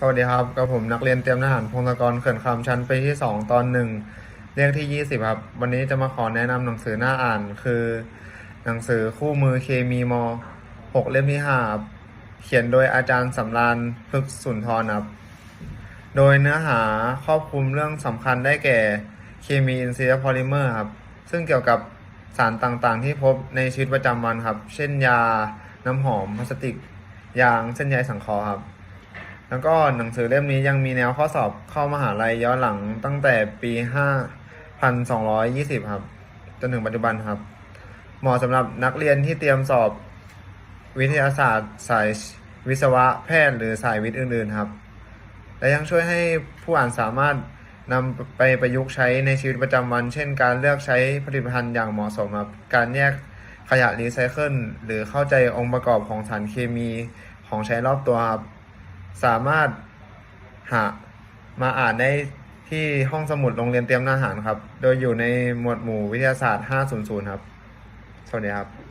สวัสดีครับกับผมนักเรียนเตรียมทหารพงศกรเขื่อนคำชั้นปีที่ 2 ตอนหนึ่งเรียกที่ 20 ครับ วันนี้จะมาขอแนะนำหนังสือหน้าอ่าน คือ หนังสือคู่มือเคมีม 6 เล่มที่5เขียนโดยอาจารย์สำรานพฤกษุสุนทรครับ โดยเนื้อหาครอบคลุมเรื่องสำคัญได้แก่เคมีอินทรีย์พอลิเมอร์ครับ ซึ่งเกี่ยวกับสารต่างๆ ที่พบในชีวิตประจำวันครับ เช่นยา น้ำหอมพลาสติก ยางเส้นใยสังเคราะห์ครับ แล้วก็หนังสือเล่มนี้ยังมีแนวข้อสอบเข้ามหาลัยย้อนหลังตั้งแต่ปี5,220 ครับ จนถึงปัจจุบันครับ เหมาะสำหรับนักเรียนที่เตรียมสอบวิทยาศาสตร์ สายวิศวะแพทย์หรือสายวิทย์อื่น ๆครับ และยังช่วยให้ผู้อ่านสามารถนำไปประยุกต์ใช้ในชีวิตประจำวัน เช่น การเลือกใช้ผลิตภัณฑ์อย่างเหมาะสมครับ การแยกขยะรีไซเคิลหรือเข้าใจองค์ประกอบของสารเคมีของใช้รอบตัวครับ สามารถหามาอ่านได้ที่ห้องสมุดโรงเรียนเตรียมทหารครับ โดยอยู่ในหมวดหมู่วิทยาศาสตร์ 500 ครับ สวัสดีครับ